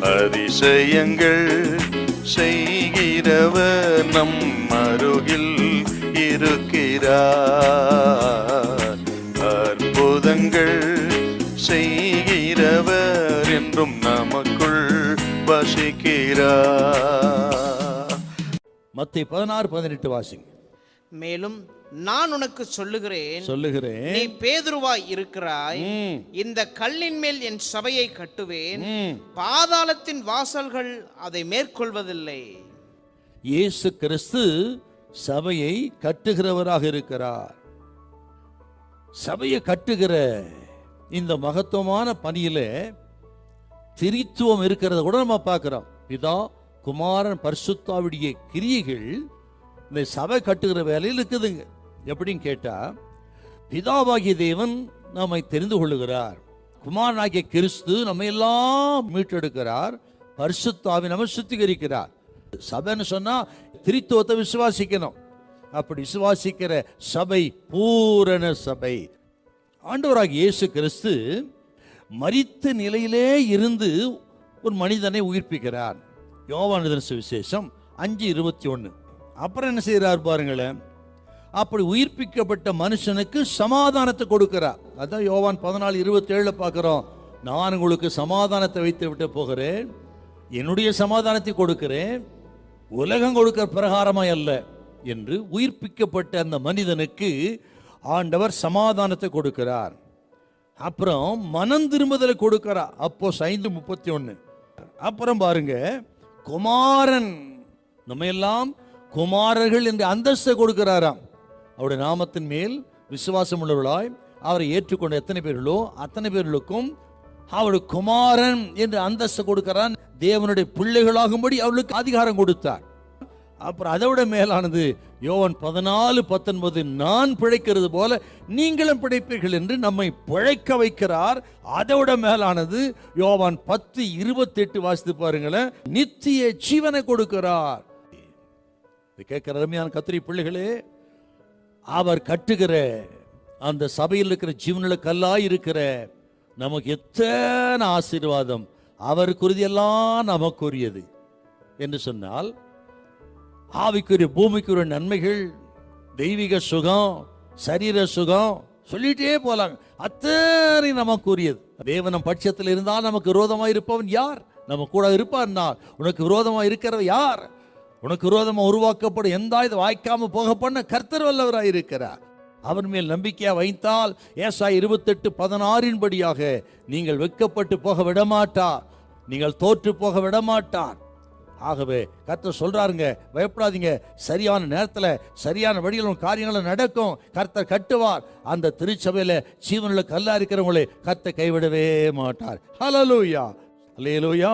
அதிசயங்கள் செய்கிறவர் நம் அருகில் இருக்கிறார். அற்புதங்கள் செய்கிறவர் என்றும் நமக்குள் வசிக்கிறார். மத்திய பதினாறு பதினெட்டு வாசிங்க. மேலும் நான் உனக்கு சொல்லுகிறேன். சொல்லுகிறேன். நீ பேதுருவாய் இருக்கிறாய். இந்த கல்லின் மேல் என் சபையை கட்டுவேன். பாதாளத்தின் வாசல்கள் அதை மேற்கொள்வதில்லை. இயேசு கிறிஸ்து சபையை கட்டுகிறவராக இருக்கிறார். சபையை கட்டுகிற இந்த மகத்துவமான பணியில திரித்துவம் இருக்கிறத கூட நம்ம பார்க்கிறோம். பிதா குமாரன் பரிசுத்தாவுடைய கிரியைகள் இந்த சபை கட்டுகிற வேலையில் இருக்குதுங்க. எப்படின்னு கேட்டால் பிதாவாகிய தேவன் நம்மை தெரிந்து கொள்ளுகிறார். குமாரனாகிய கிறிஸ்து நம்ம எல்லாம் மீட்டெடுக்கிறார். பரிசுத்தாவி நம்ம சுத்திகரிக்கிறார். சபைன்னு சொன்னால் திரித்துவத்தை விசுவாசிக்கணும். அப்படி விசுவாசிக்கிற சபை பூரண சபை. ஆண்டவராக இயேசு கிறிஸ்து மறித்த நிலையிலே இருந்து ஒரு மனிதனை உயிர்ப்பிக்கிறார். யோவானுதன் சுவிசேஷம் அஞ்சு இருபத்தி ஒன்று அப்புறம் என்ன செய்கிறார் பாருங்களேன். அப்படி உயிர்ப்பிக்கப்பட்ட மனுஷனுக்கு சமாதானத்தை கொடுக்கிறார். அதான் யோவான் பதினாலு இருபத்தேழில் பார்க்குறோம். நான் உங்களுக்கு சமாதானத்தை வைத்து விட்டு போகிறேன். என்னுடைய சமாதானத்தை கொடுக்கிறேன். உலகம் கொடுக்கிற பிரகாரமாய் அல்ல என்று உயிர்ப்பிக்கப்பட்ட அந்த மனிதனுக்கு ஆண்டவர் சமாதானத்தை கொடுக்கிறார். அப்புறம் மனம் திரும்புதலை கொடுக்கிறார். அப்போ ஐந்து முப்பத்தி ஒன்று அப்புறம் பாருங்க குமாரன். நம்ம எல்லாம் குமாரர்கள் என்று அந்தஸ்தை கொடுக்கிறாராம். அவருடைய நாமத்தின் மேல் விசுவாசம் உள்ளவர்களாய் அவரை ஏற்றுக்கொண்ட எத்தனை பேர்களோ அத்தனை பேர்களுக்கும் அவருடைய குமாரன் என்று அந்தஸ்து கொடுக்கிறான். தேவனுடைய பிள்ளைகளாகும்படி அவர்களுக்கு அதிகாரம் கொடுத்தார். அப்புறம் அதை விட மேலானது யோவன் பதினாலு பத்தொன்பது நான் பிழைக்கிறது போல நீங்களும் பிழைப்பீர்கள் என்று நம்மை பிழைக்க வைக்கிறார். அதை விட மேலானது யோவான் பத்து இருபத்தெட்டு வாசித்து பாருங்களேன். நித்திய ஜீவனை கொடுக்கிறார். இது கேட்கிற அருமையான கத்திரி பிள்ளைகளே அவர் கட்டுகிற அந்த சபையில் இருக்கிற ஜீவனில் கல்லாய் இருக்கிற நமக்கு எத்தனை ஆசீர்வாதம். அவருக்குரியதெல்லாம் நமக்குரியது என்று சொன்னால் ஆவிக்குரிய பூமிக்குரிய நன்மைகள் தெய்வீக சுகம் சரீர சுகம் சொல்லிட்டே போலாங்க. அத்தனை நமக்குரியது. தேவனம் பட்சத்தில் இருந்தால் நமக்கு விரோதமாக இருப்பவன் யார்? நம்ம கூட இருப்பான்னா உனக்கு விரோதமாக இருக்கிறவ யார்? உனக்கு விரோதமாக உருவாக்கப்படும். எந்த இது வாய்க்காம போக பண்ண கர்த்தர் வல்லவராய் இருக்கிறார். அவன் மேல் நம்பிக்கையா வைத்தால் ஏசா இருபத்தெட்டு பதினாறின் படியாக நீங்கள் வெக்கப்பட்டு போக விடமாட்டார். நீங்கள் தோற்று போக விடமாட்டார். ஆகவே கர்த்தர் சொல்றாருங்க பயப்படாதீங்க. சரியான நேரத்துல சரியான வழியில் காரியங்களும் நடக்கும். கர்த்தர் கட்டுவார். அந்த திருச்சபையில் சீவனில் கல்லா இருக்கிறவங்களை கர்த்தர் கைவிடவே மாட்டார். ஹalleluya. ஹalleluya